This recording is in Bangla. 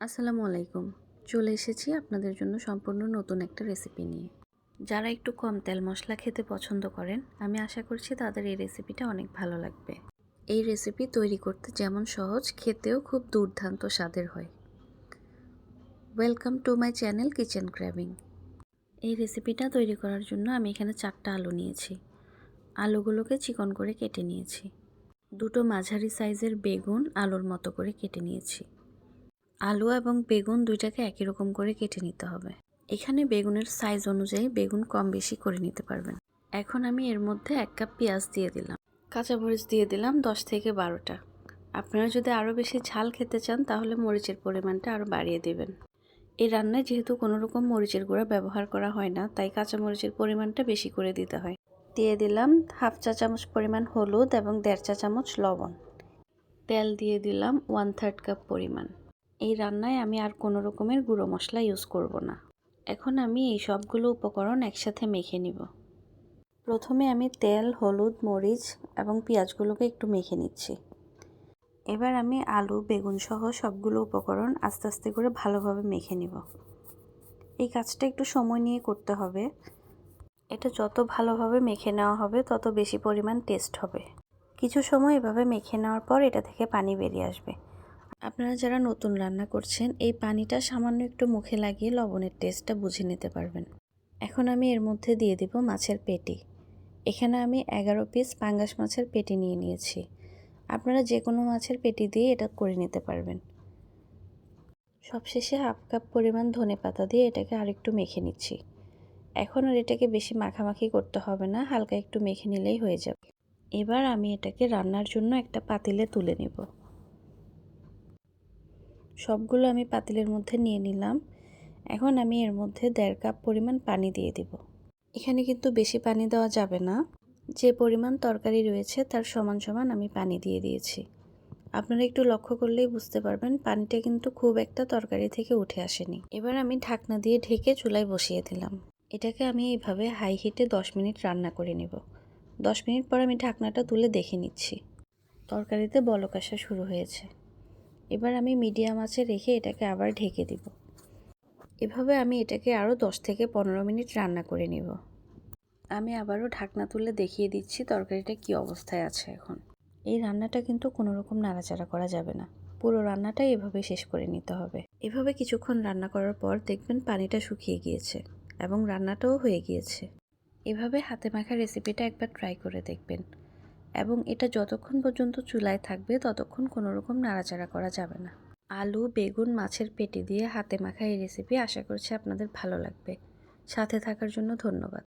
আসসালামু আলাইকুম। চলে এসেছি আপনাদের জন্য সম্পূর্ণ নতুন একটা রেসিপি নিয়ে। যারা একটু কম তেল মশলা খেতে পছন্দ করেন, আমি আশা করছি তাদের এই রেসিপিটা অনেক ভালো লাগবে। এই রেসিপি তৈরি করতে যেমন সহজ, খেতেও খুব দুর্দান্ত স্বাদের হয়। Welcome to my channel kitchen crabbing এই রেসিপিটা তৈরি করার জন্য আমি এখানে চারটা আলু নিয়েছি। আলুগুলোকে চিকন করে কেটে নিয়েছি। দুটো মাঝারি সাইজের বেগুন আলুর মতো করে কেটে নিয়েছি। আলু এবং বেগুন দুইটাকে একই রকম করে কেটে নিতে হবে। এখানে বেগুনের সাইজ অনুযায়ী বেগুন কম বেশি করে নিতে পারবেন। এখন আমি এর মধ্যে এক কাপ পেঁয়াজ দিয়ে দিলাম। কাঁচামরিচ দিয়ে দিলাম দশ থেকে বারোটা। আপনারা যদি আরও বেশি ঝাল খেতে চান, তাহলে মরিচের পরিমাণটা আরও বাড়িয়ে দেবেন। এই রান্নায় যেহেতু কোনো রকম মরিচের গুঁড়া ব্যবহার করা হয় না, তাই কাঁচামরিচের পরিমাণটা বেশি করে দিতে হয়। দিয়ে দিলাম হাফ চা চামচ পরিমাণ হলুদ এবং দেড় চা চামচ লবণ। তেল দিয়ে দিলাম ওয়ান থার্ড কাপ পরিমাণ। এই রান্নায় আমি আর কোনো রকমের গুঁড়ো মশলা ইউজ করব না। এখন আমি এই সবগুলো উপকরণ একসাথে মেখে নিব। প্রথমে আমি তেল, হলুদ, মরিচ এবং পেঁয়াজগুলোকে একটু মেখে নিচ্ছি। এবার আমি আলু, বেগুন সহ সবগুলো উপকরণ আস্তে আস্তে করে ভালোভাবে মেখে নিব। এই কাজটা একটু সময় নিয়ে করতে হবে। এটা যত ভালোভাবে মেখে নেওয়া হবে, তত বেশি পরিমাণ টেস্ট হবে। কিছু সময় এভাবে মেখে নেওয়ার পর এটা থেকে পানি বেরিয়ে আসবে। আপনারা যারা নতুন রান্না করছেন, এই পানিটা সামান্য একটু মুখে লাগিয়ে লবণের টেস্টটা বুঝে নিতে পারবেন। এখন আমি এর মধ্যে দিয়ে দিব মাছের পেটি। এখানে আমি এগারো পিস পাঙ্গাস মাছের পেটি নিয়ে নিয়েছি। আপনারা যে কোনো মাছের পেটি দিয়ে এটা করে নিতে পারবেন। সবশেষে হাফ কাপ পরিমাণ ধনে পাতা দিয়ে এটাকে আরেকটু মেখে নিচ্ছি। এখন আর এটাকে বেশি মাখামাখি করতে হবে না, হালকা একটু মেখে নিলেই হয়ে যাবে। এবার আমি এটাকে রান্নার জন্য একটা পাতিলে তুলে নেব। সবগুলো আমি পাতিলের মধ্যে নিয়ে নিলাম। এখন আমি এর মধ্যে দেড় কাপ পরিমাণ পানি দিয়ে দিব। এখানে কিন্তু বেশি পানি দেওয়া যাবে না। যে পরিমাণ তরকারি রয়েছে তার সমান সমান আমি পানি দিয়ে দিয়েছি। আপনারা একটু লক্ষ্য করলেই বুঝতে পারবেন পানিটা কিন্তু খুব একটা তরকারি থেকে উঠে আসেনি। এবার আমি ঢাকনা দিয়ে ঢেকে চুলায় বসিয়ে দিলাম। এটাকে আমি এইভাবে হাই হিটে দশ মিনিট রান্না করে নেব। দশ মিনিট পর আমি ঢাকনাটা তুলে দেখে নিচ্ছি। তরকারিতে বলক আসা শুরু হয়েছে। এবার আমি মিডিয়াম আঁচে রেখে এটাকে আবার ঢেকে দিব। এভাবে আমি এটাকে আরও দশ থেকে পনেরো মিনিট রান্না করে নিব। আমি আবারও ঢাকনা তুলে দেখিয়ে দিচ্ছি তরকারিটা কি অবস্থায় আছে এখন। এই রান্নাটা কিন্তু কোনো রকম নাড়াচাড়া করা যাবে না। পুরো রান্নাটাই এভাবে শেষ করে নিতে হবে। এভাবে কিছুক্ষণ রান্না করার পর দেখবেন পানিটা শুকিয়ে গিয়েছে এবং রান্নাটাও হয়ে গিয়েছে। এভাবে হাতে মাখা রেসিপিটা একবার ট্রাই করে দেখবেন। এবং এটা যতক্ষণ পর্যন্ত চুলায় থাকবে, ততক্ষণ কোনো রকম নাড়াচাড়া করা যাবে না। আলু, বেগুন, মাছের পেটি দিয়ে হাতে মাখা এই রেসিপি আশা করছি আপনাদের ভালো লাগবে। সাথে থাকার জন্য ধন্যবাদ।